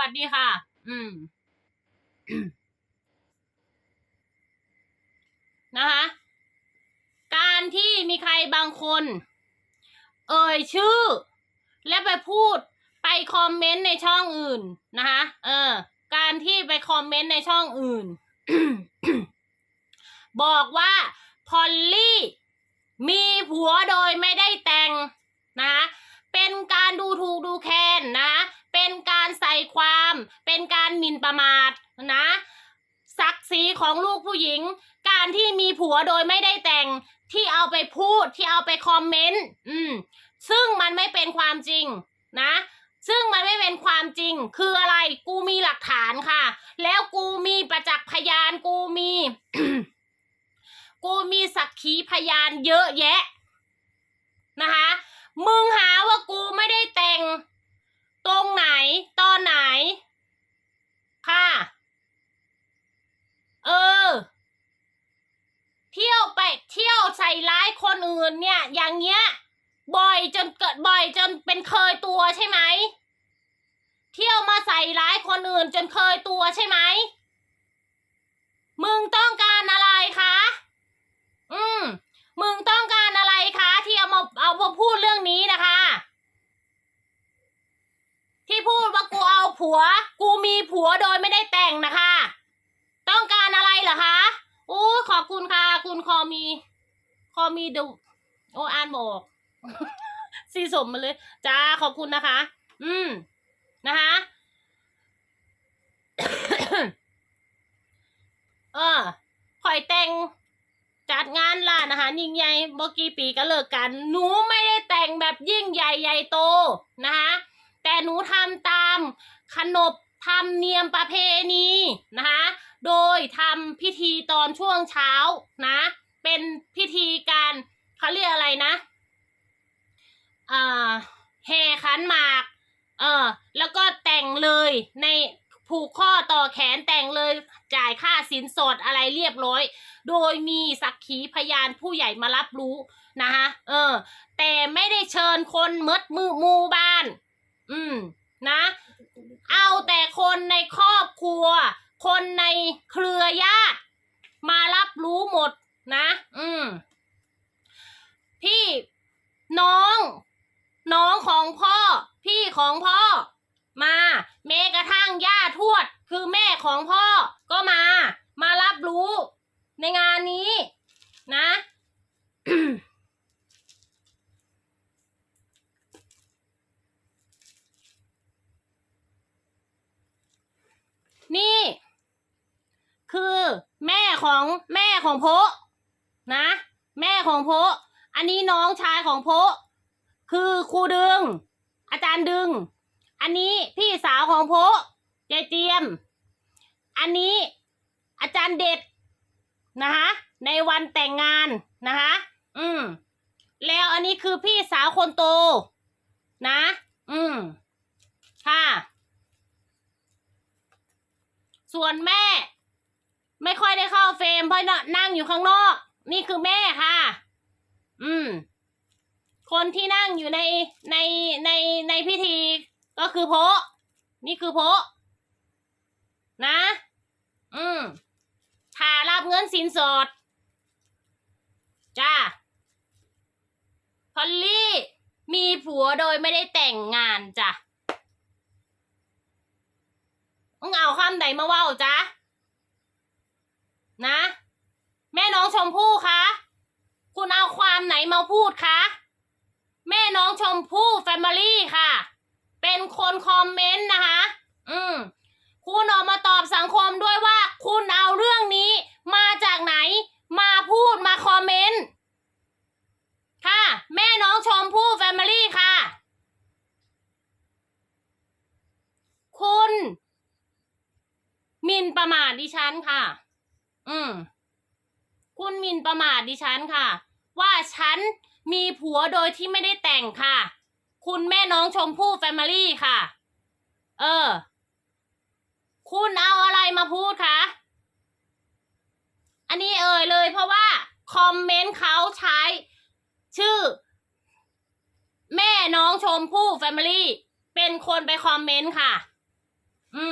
วัสดีค่ะ อืมนะคะการที่มีใครบางคน เอ่ยชื่อ และไปพูดไปคอมเมนต์ในช่องอื่นนะคะเออ การที่ไปคอมเมนต์ในช่องอื่น บอกว่าพอลลี่มีผัวโดยไม่ได้แต่งนะคะเป็นการดูถูกดูแคลนนะ เป็นการใส่ความ เป็นการหมิ่นประมาทนะศักดิ์ศรีของลูกผู้หญิง การที่มีผัวโดยไม่ได้แต่งที่เอาไปพูดที่เอาไปคอมเมนต์อืมซึ่งมันไม่เป็นความจริงนะ ซึ่งมันไม่เป็นความจริง คืออะไรกูมีหลักฐานค่ะ แล้วกูมีประจักษ์พยานกูมี กูมีสักขีพยานเยอะแยะ นะคะ มึงหาว่ากูไม่ได้แต่ง ตรงไหน ตอนไหน ค่ะ เออ เที่ยวไปเที่ยวใส่ร้ายคนอื่นเนี่ย อย่างเงี้ย บ่อยจนเกิดบ่อยจนเป็นเคยตัวใช่ไหม เที่ยวมาใส่ร้ายคนอื่นจนเคยตัวใช่ไหม มึงต้องการอะไรคะ อืม มึงต้องการอะไรคะ ที่เอามาเอามาพูดเรื่องนี้นะคะ ที่พูดว่ากูเอาผัว กูมีผัวโดยไม่ได้แต่งนะคะ ต้องการอะไรเหรอคะโอ้ขอบคุณค่ะ คุณคอ มี คอมีดูโอ้อ่านบอกซีสมมาเลย จ้าขอบคุณนะคะ อืม นะคะ เออคอยแต่งจัดงานร้านอาหารยิ่งใหญ่เมื่อกี่ปีก็เลิกกัน หนูไม่ได้แต่งแบบยิ่งใหญ่ใหญ่โตนะคะแต่หนูทำตามขนบธรรมเนียมประเพณีนะคะ โดยทำพิธีตอนช่วงเช้านะ เป็นพิธีการเขาเรียกอะไรนะเอ่าแห่ขันหมาก เออแล้วก็แต่งเลยในผูกข้อต่อแขนแต่งเลยจ่ายค่าสินสอดอะไรเรียบร้อย โดยมีสักขีพยานผู้ใหญ่มารับรู้นะคะเออ แต่ไม่ได้เชิญคนมดมือมูบ้าน อืมนะ เอาแต่คนในครอบครัว คนในเครือญาติ มารับรู้หมด นะ อืม พี่น้อง น้องของพ่อ พี่ของพ่อ มาแม้กระทั่งย่าทวด คือแม่ของพ่อก็มา มารับรู้ในงานนี้ นะนี่ คือแม่ของแม่ของโพ นะ แม่ของโพอันนี้น้องชายของโพคือครูดึง อาจารย์ดึง อันนี้พี่สาวของโพยายเจียม อันนี้อาจารย์เด็ดนะคะในวันแต่งงานนะคะอืม แล้วอันนี้คือพี่สาวคนโต นะ อืม ค่ะ ส่วนแม่ ไม่ค่อยได้เข้าเฟรมเพราะนั่งอยู่ข้างนอก นี่คือแม่ค่ะ อืม คนที่นั่งอยู่ในในในในพิธีก็คือโพนี่คือโพนะ อืมถ้ารับเงินสินสอด จ้า พอลลี่ มีผัวโดยไม่ได้แต่งงานจ้ะมึงเอาคำไหนมาว่าจ้ะนะ แม่น้องชมพู่คะ คุณเอาความไหนมาพูดคะ แม่น้องชมพู่แฟมิลี่ค่ะ เป็นคนคอมเมนต์นะคะ อืม คุณออกมาตอบสังคมด้วยว่า คุณเอาเรื่องนี้มาจากไหน มาพูดมาคอมเมนต์ ค่ะ แม่น้องชมพู่แฟมิลี่ค่ะ คุณมินประมาทดิฉันค่ะ อืม คุณหมินประมาทดิฉันค่ะ ว่าฉันมีผัวโดยที่ไม่ได้แต่งค่ะ คุณแม่น้องชมพู่แฟมิลี่ค่ะ เออ คุณเอาอะไรมาพูดคะอันนี้เอ่ยเลยเพราะว่า คอมเมนต์เขาใช้ ชื่อ แม่น้องชมพู่แฟมิลี่เป็นคนไปคอมเมนต์ค่ะ อื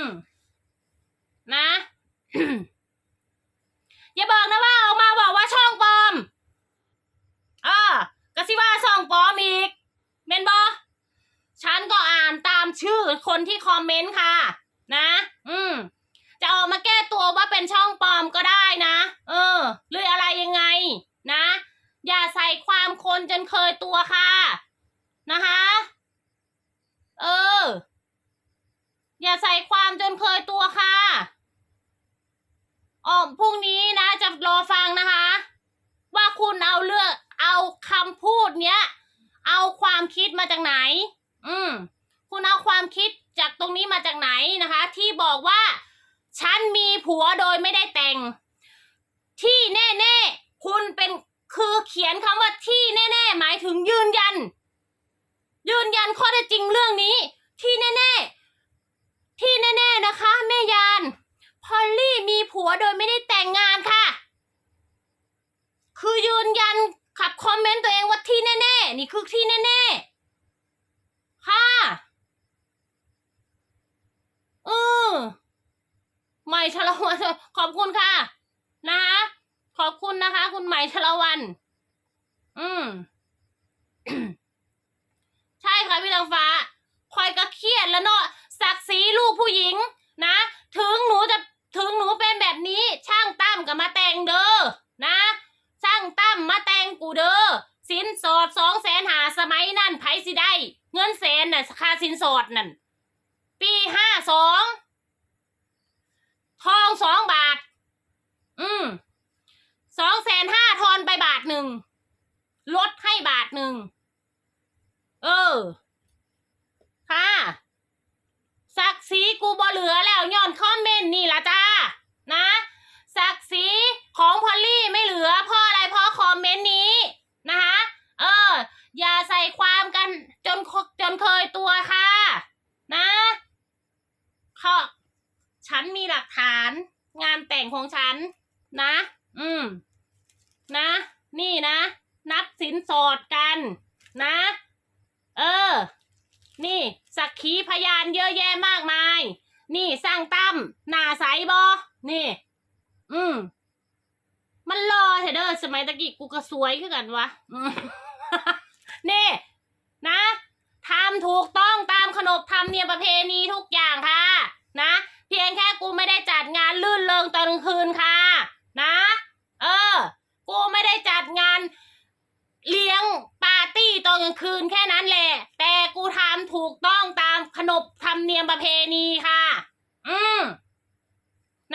คนที่คอมเมนต์ค่ะ นะ อืม จะออกมาแก้ตัวว่า เป็นช่องปลอมก็ได้นะ เออ หรืออะไรยังไง นะ อย่าใส่ความคนจนเคยตัวค่ะ นะคะ เออ อย่าใส่ความจนเคยตัวค่ะอ๋อพรุ่งนี้นะ จะรอฟังนะคะ ว่าคุณเอาเรื่องเอาคำพูดเนี้ย เอาความคิดมาจากไหน อืม คุณเอาความคิดจากตรงนี้มาจากไหนนะคะ ที่บอกว่า ฉันมีผัวโดยไม่ได้แต่ง ที่แน่ๆ คุณเป็นคือเขียนคำว่าที่แน่ ๆ หมายถึงยืนยัน ยืนยันข้อเท็จจริงเรื่องนี้ ที่แน่ ๆ ที่แน่ ๆ นะคะแม่ยานพอลลี่มีผัวโดยไม่ได้แต่งงานค่ะ คือยืนยันขับคอมเมนต์ตัวเองว่าที่แน่ ๆ นี่คือที่แน่ ๆ ค่ะเออ ใหม่ชลวันขอบคุณค่ะ นะคะ ขอบคุณนะคะ คุณใหม่ชลวัน อืมใช่ค่ะพี่ตังฟ้าคอยก็เครียดแล้วเนาะศักดิ์ศรีลูกผู้หญิง นะ ถึงหนูจะถึงหนูเป็นแบบนี้ ช่างตั้มก็มาแต่งเด้อนะ ช่างตั้มมาแต่งกูเด้อสินสอดสองแสนหาสมัยนั่นไผสิได้ เงินแสนน่ะค่าสินสอดนั่น ปีห้าสอง ทองสองบาท อืมสองแสนห้าทอนไปบาทหนึ่ง ลดให้บาทหนึ่ง เออ ค่ะศักดิ์ศรีกูบ่เหลือแล้วย้อนคอมเมนต์นี่ละจ้า นะศักดิ์ศรีของพอลลี่ไม่เหลือเพราะอะไรเพราะคอมเมนต์นี้นะคะ เออ อย่าใส่ความกันจนจนเคยตัวค่ะ นะเพราะฉันมีหลักฐานงานแต่งของฉัน นะ อืม นะ นี่นะ นับสินสอดกัน นะ เออ นี่สักขีพยานเยอะแยะมากมาย นี่สร้างตั้มหน้าใสบอนี่ อืม มันรอเถอะเด้อสมัยตะกี้กูก็สวยขึ้นกันวะนี่ นะทำถูกต้องตามขนบธรรมเนียมประเพณีทุกอย่างค่ะ นะ เพียงแค่กูไม่ได้จัดงานลื่นเริงตอนกลางคืนค่ะ นะ เออ กูไม่ได้จัดงาน เลี้ยงปาร์ตี้ตอนกลางคืนแค่นั้นแหละ แต่กูทำถูกต้องตามขนบธรรมเนียมประเพณีค่ะ อืม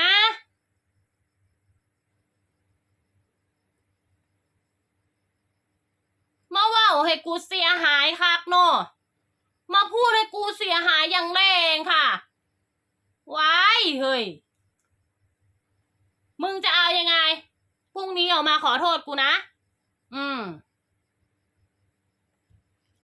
นะ มาว่าให้กูเสียหายคักเนาะมาพูดให้กูเสียหายอย่างแรงค่ะว้ายเฮ้ย มึงจะเอายังไง พรุ่งนี้ออกมาขอโทษกูนะ อืม